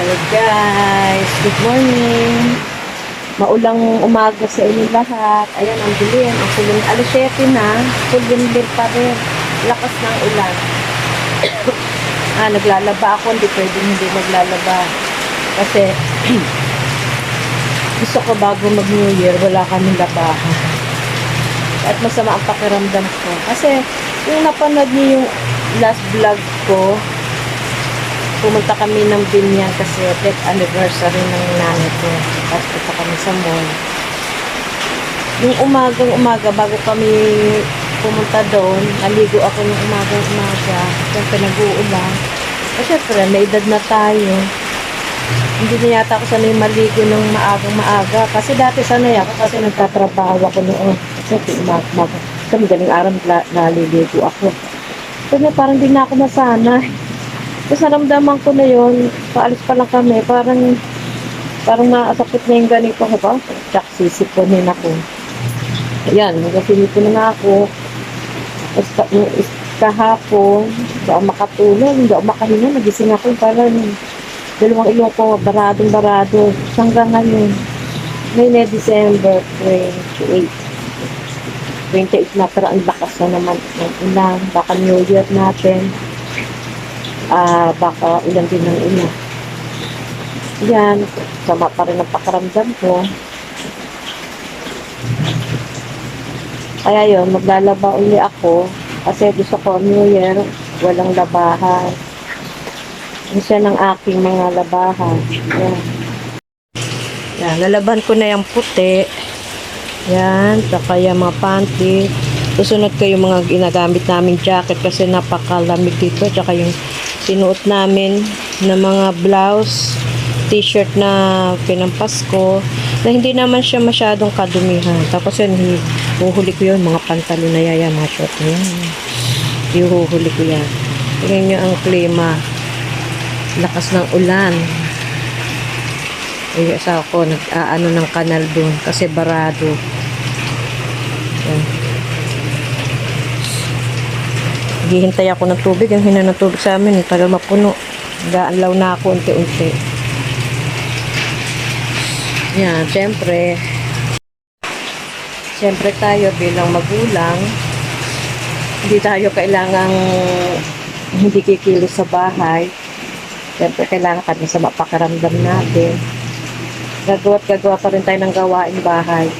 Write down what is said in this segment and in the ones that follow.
Hello guys, good morning. Maulang umaga sa inyo lahat. Ayan, ang dilim. Ang kulim. Alas 7 na. Kulimlim pa rin. Lakas ng ulan. ah, naglalaba ako. Hindi pwedeng hindi maglalaba. Kasi, gusto ko bago mag-New Year, wala kaming labahan. At masama ang pakiramdam ko. Kasi, yung napanood niyo yung last vlog ko, pumunta kami ng Binyan kasi 10th anniversary ng nanay ko. Tapos punta kami sa mall. Yung umagang umaga, bago kami pumunta doon, naligo ako ng umagang umaga. Siyempre nag-uulan. At syempre, may edad na tayo. Hindi na yata ako sanay maligo ng maagang maaga. Kasi dati sanay ako kasi nagtatrabaho ako noon. Kasi umaga, umaga. Kasi madaling araw naliligo ako. Kasi parang di na ako nasanay. Tapos naramdaman ko na yun, paalis pa lang kami, parang parang nakasakit na yung ganito ko ba? Tsak, sisiponin ako. Ayan, nagapinito na ako. Tapos kahapon, hindi ako makatulog, hindi ako makahinga, nagising ako, parang dalawang ilong ko, baradong barado, hanggang ngayon. Ngayon na December 28. 28 na, pero ang lakas na naman ng ulan. Baka New Year natin ah baka ulan din ng ulan. Yan, sama pa rin ang pakaramdam ko. Kaya yun, maglalaba uli ako kasi gusto ko New Year, walang labahan. Yan siya ng aking mga labahan. Yan. Yan, lalaban ko na yung puti. Yan, saka yung mga panty. Susunod ko yung mga ginagamit namin jacket kasi napakalamig dito. Tsaka yung sinuot namin na mga blouse, t-shirt na pinampasko na hindi naman siya masyadong kadumihan. Tapos yun, huhuli ko yun, mga pantalon na yaya, mga short na yan. Ko yan. Tingnan nyo ang klima. Lakas ng ulan. Ay, asawa ko, nag-aano ng kanal doon kasi barado. Yan. Hihintay ako ng tubig. Ang hina ng tubig sa amin, tagal mapuno. Gaanlaw na ako unti-unti. Yan, syempre, syempre tayo bilang magulang, hindi tayo kailangang hindi kikilos sa bahay. Syempre, kailangan kami sa mapakaramdam natin. Gagawa't gagawa pa rin tayo ng gawain bahay.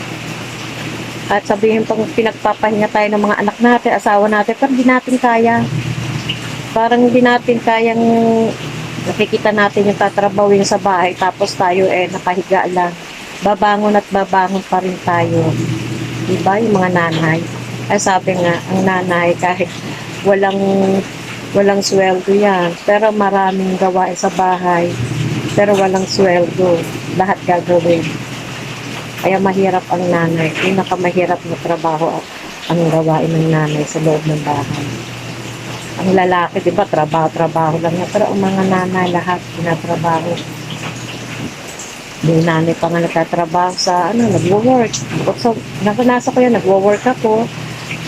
At sabihin pang pinagpapahinga tayo ng mga anak natin, asawa natin, pero hindi natin kaya. Parang hindi natin kayang nakikita natin yung tatrabawin sa bahay, tapos tayo eh nakahiga lang. Babangon at babangon pa rin tayo. Diba? Yung mga nanay. Ay sabi nga, ang nanay kahit walang walang sweldo yan, pero maraming gawain sa bahay, pero walang sweldo. Lahat gagawin. Kaya mahirap ang nanay. Pinakamahirap na trabaho ang gawain ng nanay sa loob ng bahay. Ang lalaki, di ba, trabaho-trabaho lang yan. Pero ang mga nanay, lahat, tinatrabaho. Yung nanay pa nga nagtatrabaho sa, ano, nagwo-work. So, naranasan ko yan, nagwo-work ako.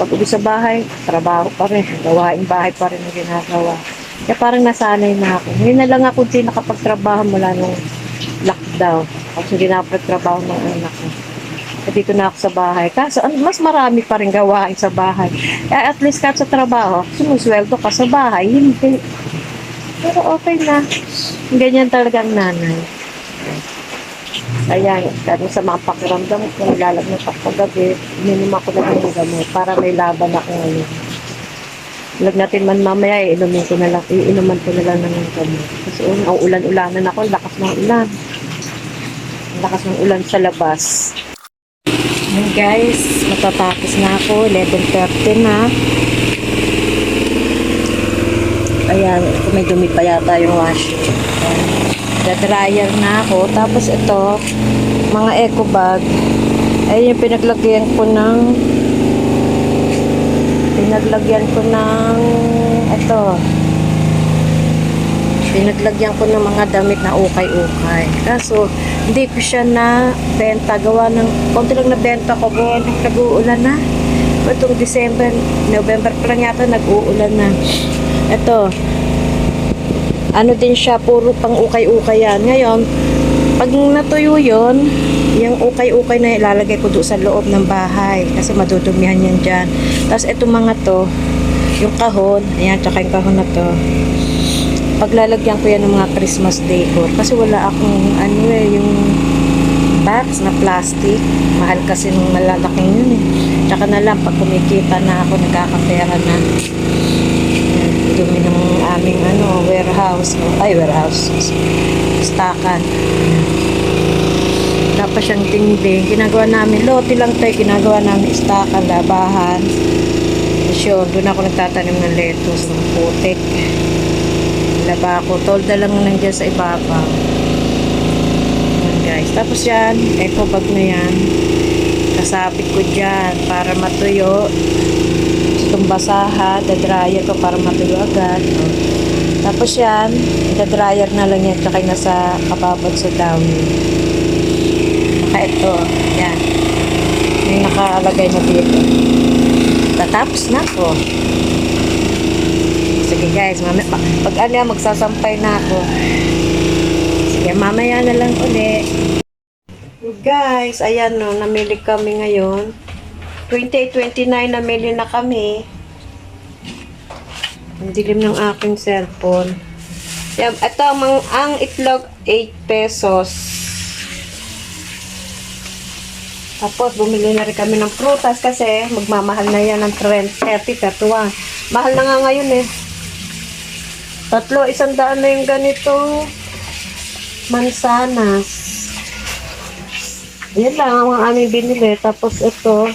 Pag uwi sa bahay, trabaho pa rin. Gawain bahay pa rin ang ginagawa. Kaya parang nasanay na ako. Ngayon na lang ako din nakapagtrabaho mula nung lockdown. Kasi hindi na ako nagtrabaho ng anak dito na ako sa bahay. Kaso, mas marami pa rin gawain sa bahay. Kaya at least kahit sa trabaho, sumusweldo ka sa bahay. Hindi. Pero okay na. Ganyan talaga ang nanay. Kaya, kaya sa mga pakiramdam ko, nilalagnat ako paggabi, minum ako na ng gamot para may laban ako ngayon. Lagnatin man mamaya, iinumin ko na lang, iinuman ko na lang ng gamot. Kasi um, ang ulan-ulanan ako, lakas ng ulan. Lakas ng ulan sa labas. Ayan guys, matatapos na ako, 11.30 na. Ayan, may dumi pa yata yung washing. Ayan. Da-dryer na ako. Tapos ito, mga eco bag. Ay, yung pinaglagyan ko ng pinaglagyan ko ng ito. Pinaglagyan ko ng mga damit na ukay-ukay. Kaso, hindi ko siya na benta. Gawa ng, konti lang na benta ko. Gawa ng nag-uulan na. Itong December, November pa lang yata nag-uulan na. Ito, ano din siya, puro pang ukay-ukay yan. Ngayon, pag natuyo yon yung ukay-ukay na ilalagay ko doon sa loob ng bahay kasi madudumihan yan dyan. Tapos ito mga to, yung kahon, ayan, tsaka yung kahon na to, paglalagyan ko yan ng mga Christmas decor kasi wala akong ano eh, yung box na plastic. Mahal kasi nung malalaking yun eh. Tsaka na lang, pag kumikita na ako, nagkakapera na. Dumi ng aming ano, warehouse. Ay, warehouse. Stakan. Tapos siyang tingling. Ginagawa namin, lote lang tayo, ginagawa namin stakan, labahan. Yun, doon ako nagtatanim ng lettuce, ng putik. Laba ko, tolda lang nandiyan sa ibabaw. Yan guys. Tapos yan, eco bag na yan. Kasapit ko dyan para matuyo. Itong basaha, dadryer ko para matuyo agad. Tapos yan, dadryer na lang yan tsaka nasa kababad sa downy. Saka ito, yan. May nakalagay na dito. Tatapos na po. Sige guys, mami, pag ano yan, magsasampay na ako. Sige, mamaya na lang uli. Guys, ayan no, namili kami ngayon. 28-29 namili na kami. Ang dilim ng aking cellphone. Yan, ito ang, mga- ang itlog 8 pesos. Tapos, bumili na rin kami ng prutas kasi magmamahal na yan ng 30, 31. Mahal na nga ngayon eh. Tatlo, isang daan na yung ganitong mansanas. Yan lang ang aming binili. Tapos ito,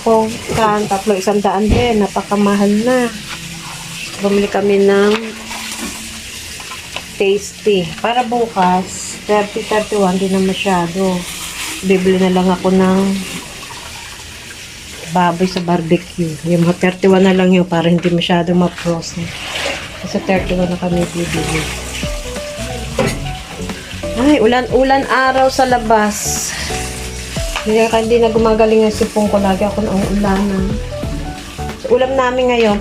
pongkan, tatlo, isang daan din. Napakamahal na. Bumili kami ng tasty. Para bukas, 30-31, di na masyado. Bibili na lang ako ng baboy sa barbecue. Yung mga 31 na lang yun para hindi masyado ma-frozen. Sa 31 na kami bibili. Ay, ulan-ulan araw sa labas. Hindi, hindi na gumagaling ang sipong ko. Lagi ako ng ulanan. So, ulam namin ngayon,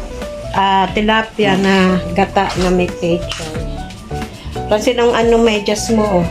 ah, tilapia na gata na may pechay. Kasi nung ano medyas mo, oh.